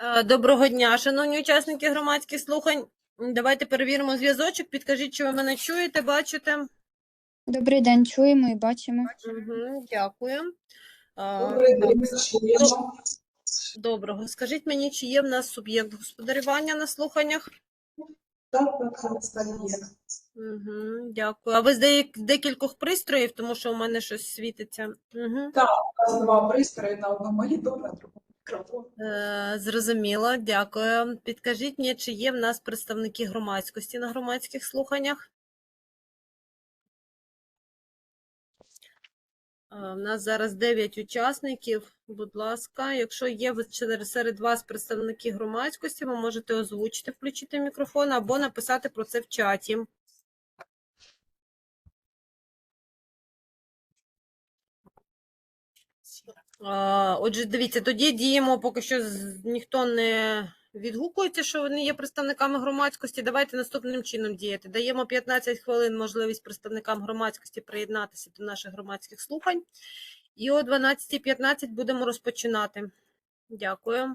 Е, Доброго дня, шановні учасники громадських слухань. Давайте перевіримо зв'язочок. Підкажіть, чи ви мене чуєте, бачите? Добрий день, чуємо і бачимо. Угу, дякую. Е, Добрий день, чуємо. Доброго. Скажіть мені, чи є в нас суб'єкт господарювання на слуханнах? Так, так, так, так, є. Угу, дякую. А ви з декількох пристроїв, тому що у мене щось світиться. Угу. У нас два пристрої на одному моніторі, на другому зрозуміло, дякую. Підкажіть мені, чи є в нас представники громадськості на громадських слуханнях? Е, В нас зараз 9 учасників. Будь ласка, якщо є серед вас представники громадськості, ви можете озвучити, включити мікрофон або написати про це в чаті. Отже, дивіться, тоді діємо, поки що ніхто не відгукується, що вони є представниками громадськості. Давайте наступним чином діяти. Даємо 15 хвилин можливість представникам громадськості приєднатися до наших громадських слухань. І о 12.15 будемо розпочинати. Дякую.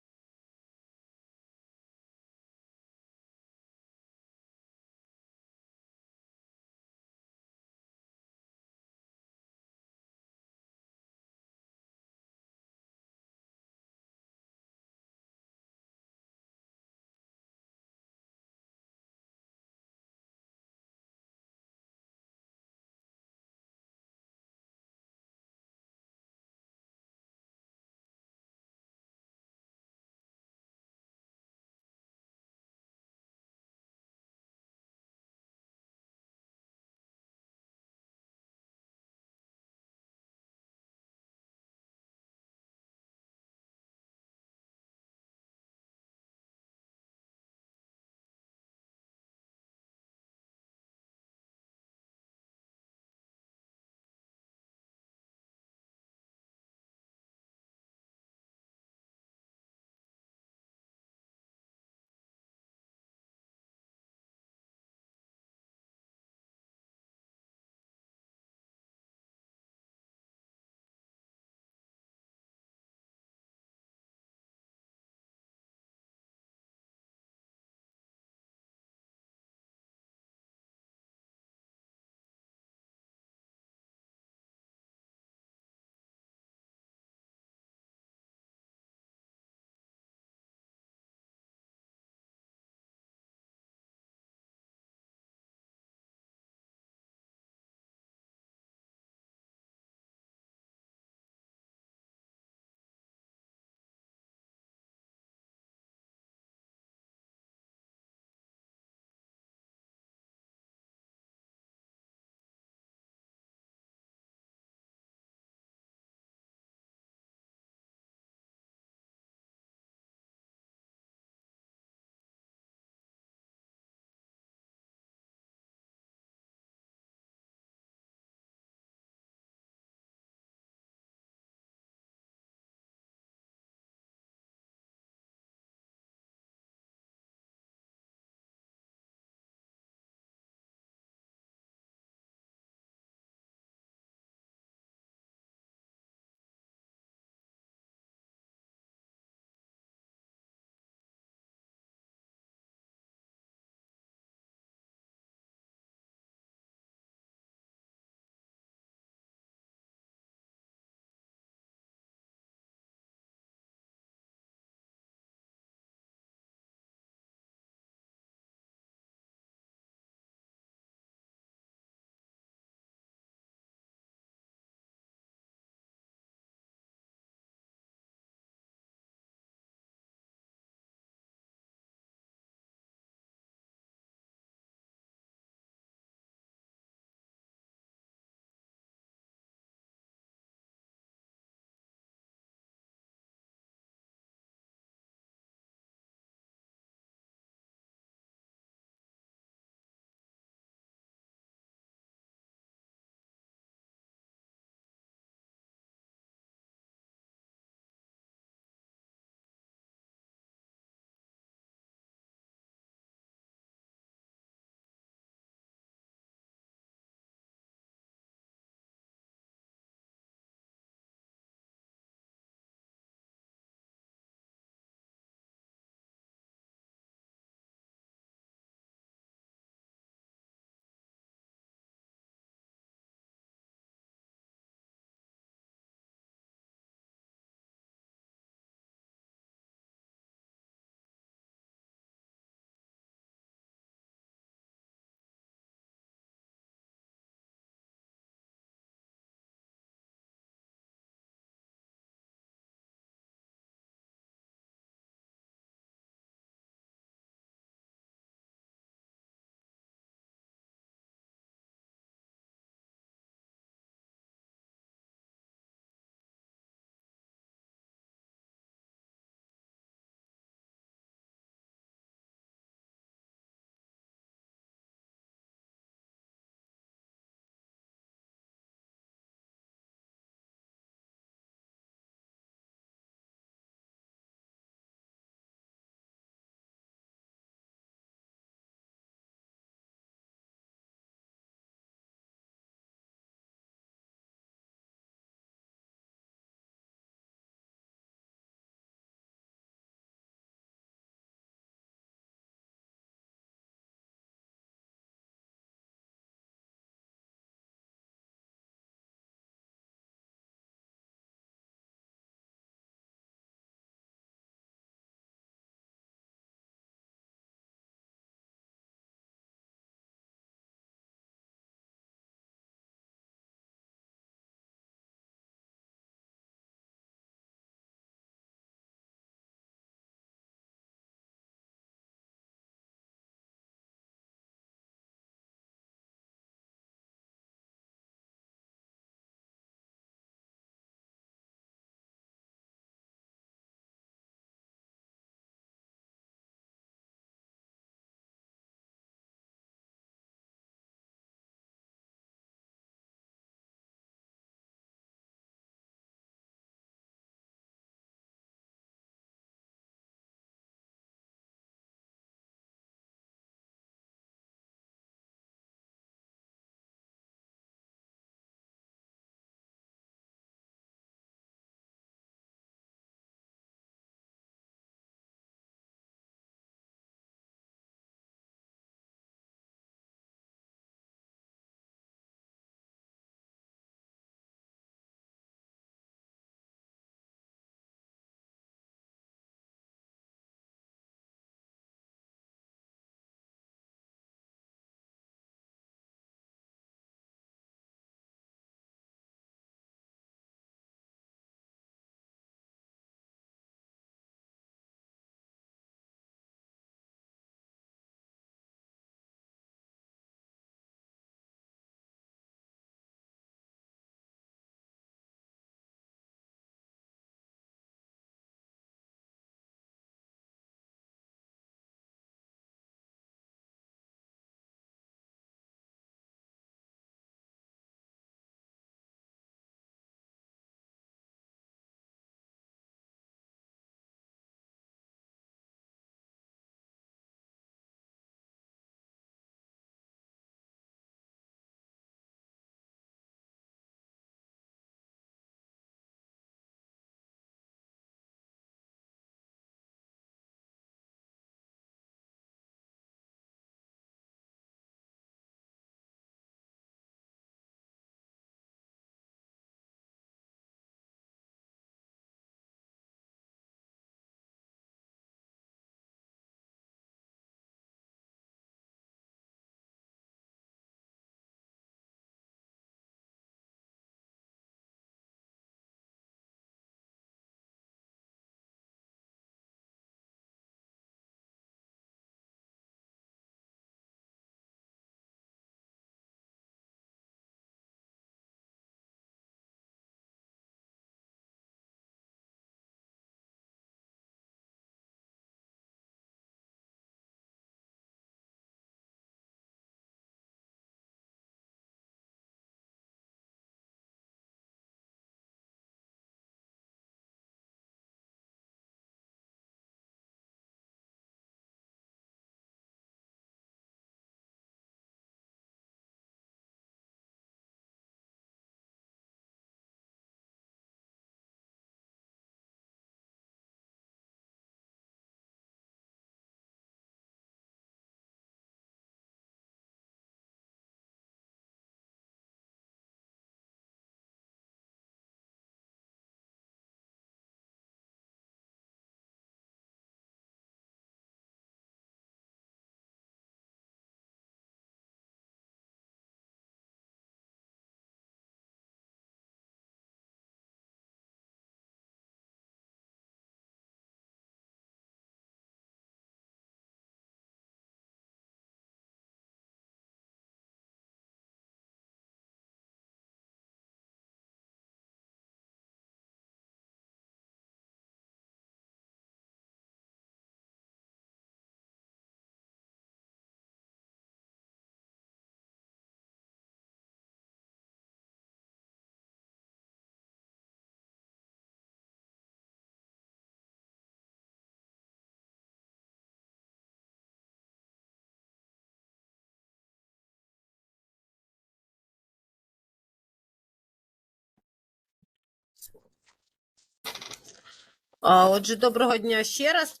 Отже, доброго дня ще раз.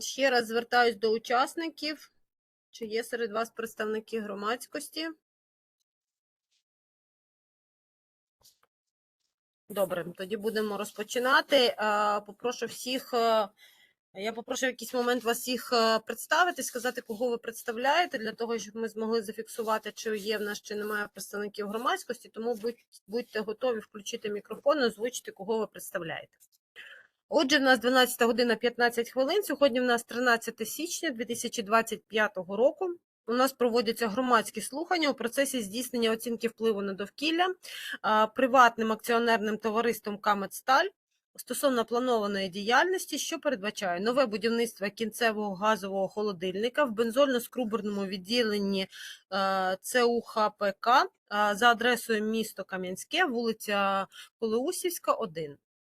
Ще раз звертаюсь до учасників. Чи є серед вас представники громадськості? Добре, тоді будемо розпочинати. Попрошу всіх, е, я попрошу в якийсь момент вас всіх е, представити, сказати, кого ви представляєте, для того, щоб ми змогли зафіксувати, чи є в нас, чи немає представників громадськості. Тому будь- будьте готові включити мікрофон озвучити, кого ви представляєте. Отже, в нас 12 година 15 хвилин. Сьогодні в нас 13 січня 2025 року. У нас проводяться громадські слухання у процесі здійснення оцінки впливу на довкілля приватним акціонерним товариством «Камедсталь» стосовно планованої діяльності, що передбачає нове будівництво кінцевого газового холодильника в бензольно-скруберному відділенні ЦУХПК за адресою місто Кам'янське, вулиця Колеусівська, 1.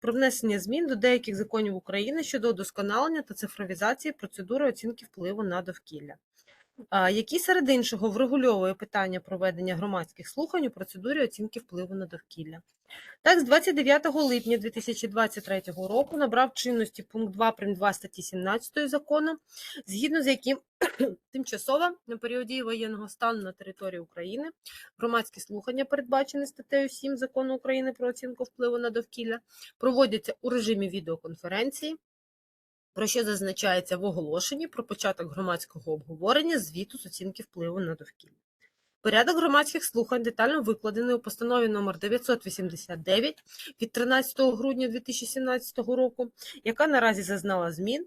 про внесення змін до деяких законів України щодо удосконалення та цифровізації процедури оцінки впливу на довкілля, який серед іншого врегульовує питання проведення громадських слухань у процедурі оцінки впливу на довкілля. Так, з 29 липня 2023 року набрав чинності пункт 2 прим. 2 статті 17 закону, згідно з яким тимчасово на період дії воєнного стану на території України громадські слухання, передбачені статтею 7 закону України про оцінку впливу на довкілля, проводяться у режимі відеоконференції, про що зазначається в оголошенні про початок громадського обговорення звіту з оцінки впливу на довкілля. Порядок громадських слухань детально викладений у постанові номер 989 від 13 грудня 2017 року, яка наразі зазнала змін,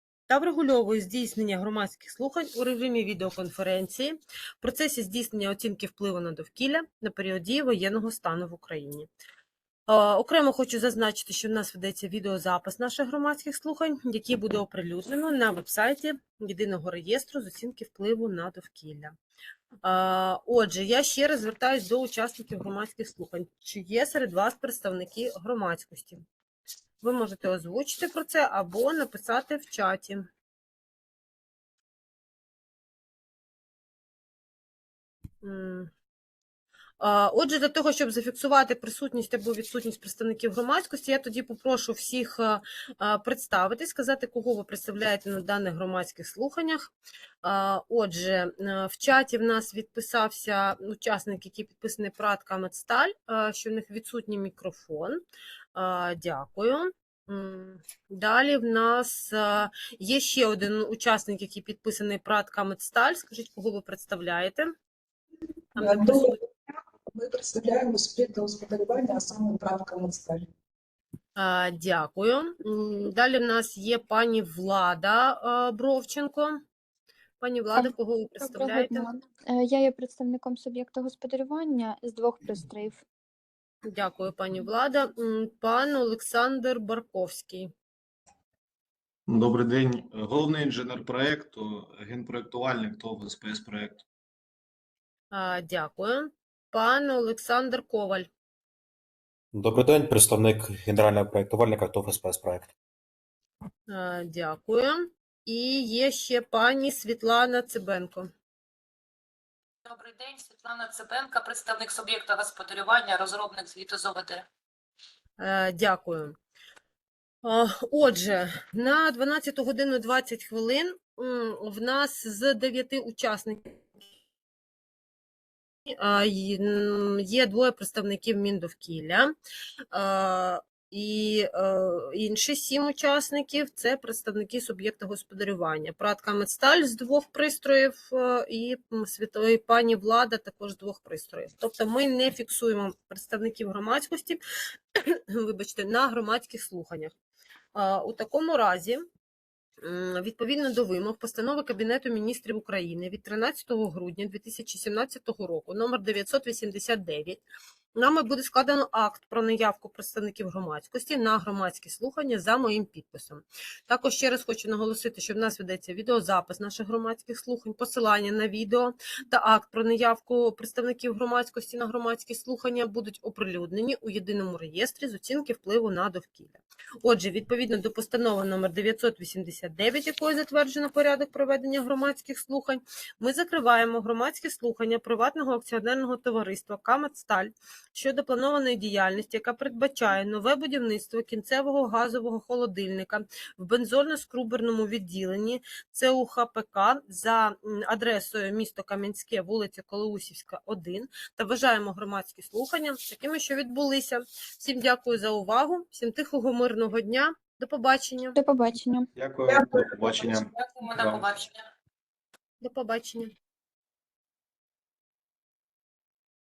та врегульовує здійснення громадських слухань у режимі відеоконференції в процесі здійснення оцінки впливу на довкілля на період дії воєнного стану в Україні. Окремо хочу зазначити, що в нас ведеться відеозапис наших громадських слухань, який буде оприлюднено на вебсайті Єдиного реєстру з оцінки впливу на довкілля. Отже, я ще раз звертаюсь до учасників громадських слухань. Чи є серед вас представники громадськості? Ви можете озвучити про це або написати в чаті. Отже, для того, щоб зафіксувати присутність або відсутність представників громадськості, я тоді попрошу всіх а, а, представитись, сказати, кого ви представляєте на даних громадських слуханнях. Отже, е, в чаті в нас відписався учасник, який підписаний ПРАТ Камедсталь, що в них відсутній мікрофон. Дякую. Далі в нас є ще один учасник, який підписаний ПРАТ Камедсталь. Скажіть, кого ви представляєте? Доброго дня. Ми представляємо спільне господарювання, а саме правка Москаль. Дякую. Далі в нас є пані Влада Бровченко. Пані Влада, кого ви представляєте? Е, Я є представником суб'єкта господарювання з двох пристроїв. Дякую, пані Влада. Пан Олександр Барковський. Добрий день. Головний інженер проекту, генпроектувальник ТОВ СПС проекту. А, Дякую. Пан Олександр Коваль. Добрий день, представник генерального проєктувальника ТОВ СПС проект. Дякую. І є ще пані Світлана Цибенко. Добрий день, Світлана Цибенка, представник суб'єкта господарювання, розробник звіту з ОВД. Е, Дякую. Отже, на 12 годину 20 хвилин в нас з 9 учасників м, є двоє представників Міндовкілля. І е, інші сім учасників це представники суб'єкта господарювання. Пратка Медсталь з двох пристроїв е, і м, світової пані Влада також з двох пристроїв. Тобто ми не фіксуємо представників громадськості, вибачте, на громадських слуханнях. А, У такому разі, відповідно до вимог постанови Кабінету міністрів України від 13 грудня 2017 року, номер 989, нами буде складено акт про наявку представників громадськості на громадські слухання за моїм підписом. Також ще раз хочу наголосити, що в нас ведеться відеозапис наших громадських слухань, посилання на відео та акт про наявку представників громадськості на громадські слухання будуть оприлюднені у єдиному реєстрі з оцінки впливу на довкілля. Отже, відповідно до постанови номер 989, якою затверджено порядок проведення громадських слухань, ми закриваємо громадські слухання приватного акціонерного товариства «Камедсталь» щодо планованої діяльності, яка передбачає нове будівництво кінцевого газового холодильника в бензольно-скруберному відділенні ЦУХПК за адресою місто Кам'янське, вулиця Колоусівська, 1, та вважаємо громадські слухання такими, що відбулися. Всім дякую за увагу, всім тихого мирного дня. До побачення. До побачення. Дякую, Дякую. до побачення. Дякуємо, до побачення. До побачення.